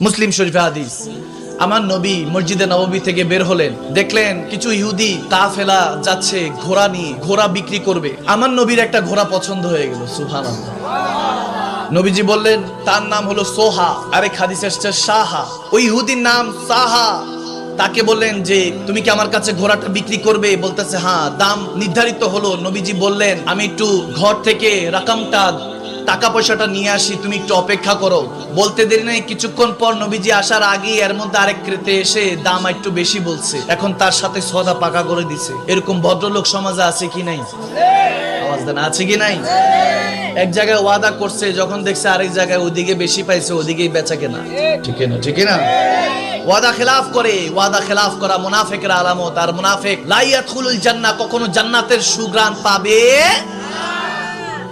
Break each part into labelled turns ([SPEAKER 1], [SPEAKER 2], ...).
[SPEAKER 1] মুসলিম শরীফে হাদিস। আমার নবী মসজিদে নববী থেকে বের হলেন। দেখলেন কিছু ইহুদি কাফেলা যাচ্ছে, ঘোড়া নিয়ে, ঘোড়া বিক্রি করবে। আমার নবীর একটা ঘোড়া পছন্দ হয়ে গেল সুহান নবীজি বললেন, তার নাম হলো সোহা, আরেক হাদিস এসছে সাহা। ওই ইহুদির নাম সাহা। তাকে বললেন যে, তুমি কি আমার কাছে ঘোড়াটা বিক্রি করবে? বলতেছে হ্যাঁ। দাম নির্ধারিত হলো। নবীজি বললেন, আমি একটু ঘর থেকে রাকামটা টাকা পয়সাটা নিয়ে আসি, তুমি একটু অপেক্ষা করো। বলতে দেরি নাই, কিছুক্ষণ পর নবীজি আসার আগে এর মধ্যে আরেক ক্রেতে এসে দাম একটু বেশি বলছে। এখন তার সাথে সদা পাকা করে দিছে। এরকম ভদ্রলোক সমাজে আছে কি নাই? আছে কি নাই? এক জায়গায় ওয়াদা করছে, যখন দেখছে আরেক জায়গায় ওদিকে বেশি পাইছে, ওদিকেই বেচা কেনা। ঠিক না ঠিক না ওয়াদা খেলাফ করে, ওয়াদা খেলাফ করা মুনাফেকের আলামত। আর মুনাফেক লাইয়াতুল জান্নাহ, কখনো জান্নাতের সুগ্রাণ পাবে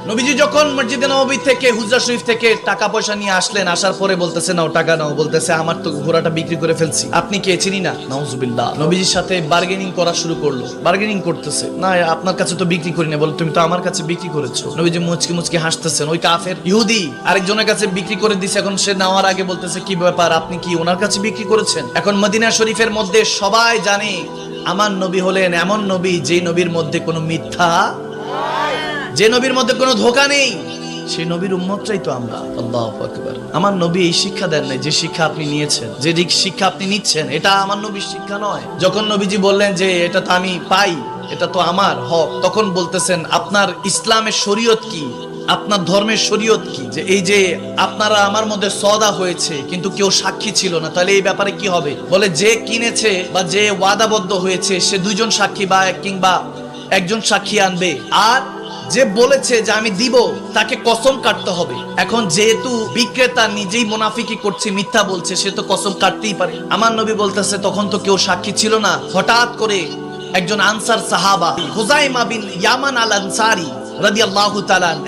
[SPEAKER 1] নবীজি যখন মসজিদে নবী থেকে, হুজরা শরীফ থেকে টাকা পয়সা নিয়ে আসলেন, আসার পরে বলতেছে, নাও, টাকা নাও। বলতেছে, আমার তো ঘোড়াটা বিক্রি করে ফেলছি। আপনি কে? চিনি না? নাউজুবিল্লাহ। নবীজির সাথে বার্গেনিং করা শুরু করল। বার্গেনিং করতেছে, না, আপনার কাছে তো বিক্রি করি না বলে, তুমি তো আমার কাছে বিক্রি করেছ। নবীজি মুচকি মুচকি হাসতেছেন, ওই কাফের, ইহুদি, আরেকজনের কাছে বিক্রি করে দিছে, এখন সে নেওয়ার আগে বলতেছে, কি ব্যাপার, আপনি কি ওনার কাছে বিক্রি করেছেন? এখন মদিনা শরীফের মধ্যে সবাই জানে, আমার নবী হলেন এমন নবী যে নবীর মধ্যে কোনো মিথ্যা যে নবীর মধ্যে কোনো ধোকা নেই সেই নবীর উম্মতটাই তো আমরা। আল্লাহ আকবার। আমার নবী এই শিক্ষা দেন নাই যে শিক্ষা আপনি নিয়েছেন। যে দিক শিক্ষা আপনি নিচ্ছেন এটা আমার নবীর শিক্ষা নয়। যখন নবীজি বললেন যে এটা তো আমি পাই এটা তো আমার হক তখন বলতেছেন আপনার ইসলামের শরীয়ত কি? আপনার ধর্মের শরীয়ত কি? যে এই যে আপনারা আমার মধ্যে সদা হয়েছে কিন্তু কেউ সাক্ষী ছিল না তাহলে এই ব্যাপারে কি হবে? বলে যে কিনেছে বা যে ওয়াদাবদ্ধ হয়েছে সে দুইজন সাক্ষী বা কিংবা একজন সাক্ষী আনবে। আর যে বলেছে যে আমি দিব, তাকে কসম কাটতে হবে। এখন যেহেতু বিক্রেতা নিজেই মুনাফিকি করছে, মিথ্যা বলছে, সে তো কসম কাটতেই পারে। আমার নবী বলতেছে, তখন তো কেউ সাক্ষী ছিল না। হঠাৎ করে একজন আনসার সাহাবা, হুজাইমা বিন ইয়ামান আল আনসারি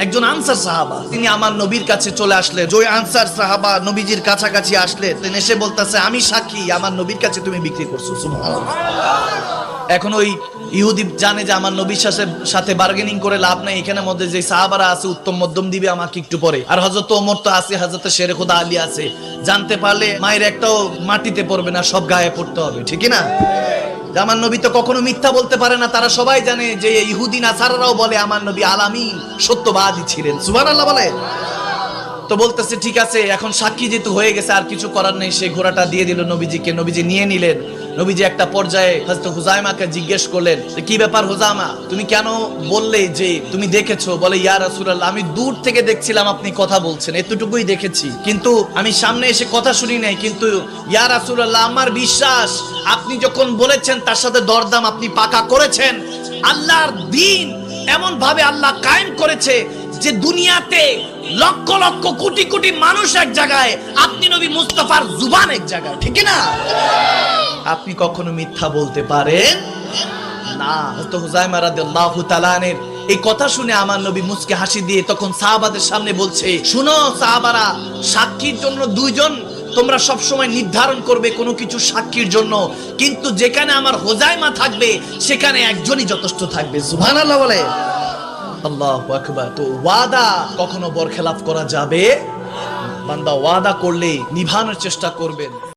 [SPEAKER 1] একজন আনসার সাহাবা, তিনি আমার নবীর কাছে চলে আসলে যে ওই আনসার সাহাবা নবীজির কাছাকাছি আসলে তিনি এসে বলতেছে, আমি সাক্ষী, আমার নবীর কাছে তুমি বিক্রি করছ। এখন ওই ইহুদি জানে যে আমার নবীর সাথে বার্গেনিং করে লাভ নাই, এখানে মধ্যে যে সাহাবারা আছে, উত্তম মধ্যম দিবে আমাকে একটু পরে। আর হজরত ওমর তো আছে হজরত শেরে খোদা আলী আছে। জানতে পারলে মায়ের একটাও মাটিতে পড়বে না, সব গায়ে পড়তে হবে, ঠিক না আমার নবী তো কখনো মিথ্যা বলতে পারে না, তারা সবাই জানে যে ইহুদি নাসারারাও বলে, আমার নবী আলামিন সত্যবাদী ছিলেন। সুবহানাল্লাহ বলে। তো বলতেছে, ঠিক আছে, এখন সাক্ষী যেহেতু হয়ে গেছে, আর কিছু করার নেই। সে ঘোড়াটা দিয়ে দিল নবীজিকে, নবীজি নিয়ে নিলেন। নবীজি একটা পর্যায়ে হযরত হুজাইমাকে জিজ্ঞেস করলেন কি ব্যাপার হুজামা তুমি কেন বললে যে তুমি দেখেছ? বলে, ইয়া রাসূলুল্লাহ, আমি দূর থেকে দেখছিলাম আপনি কথা বলছেন, এতটুকুই দেখেছি। কিন্তু আমি সামনে এসে কথা শুনি নাই, কিন্তু ইয়া রাসূলুল্লাহ, আমার বিশ্বাস, আপনি যখন বলেছেন তার সাথে দরদাম আপনি পাকা করেছেন। আল্লাহর দিন এমন ভাবে আল্লাহ কায়েম করেছে যে দুনিয়াতে লক্ষ লক্ষ কোটি কোটি মানুষ এক জায়গায়, আপনি নবী মুস্তাফার জুবান এক জায়গায়, ঠিক না? আপনি কখনো মিথ্যা বলতে পারেন? না। হয়তো হুজাইমা রাদিয়াল্লাহু তাআলার এই কথা শুনে আমার নবী মুসকে হাসি দিয়ে তখন সাহাবাদের সামনে বলছে, শুনো সাহাবারা, সাক্ষীর জন্য দুইজন তোমরা সব সময় নির্ধারণ করবে কোনো কিছু সাক্ষীর জন্য। কিন্তু যেখানে আমার হোজাইমা থাকবে, সেখানে একজনই যথেষ্ট থাকবে। সুবহানাল্লাহ বলে। আল্লাহ আকবার। তো ওয়াদা কখনো বরখেলাপ করা যাবে? বান্দা ওয়াদা করলে নিভানোর চেষ্টা করবেন।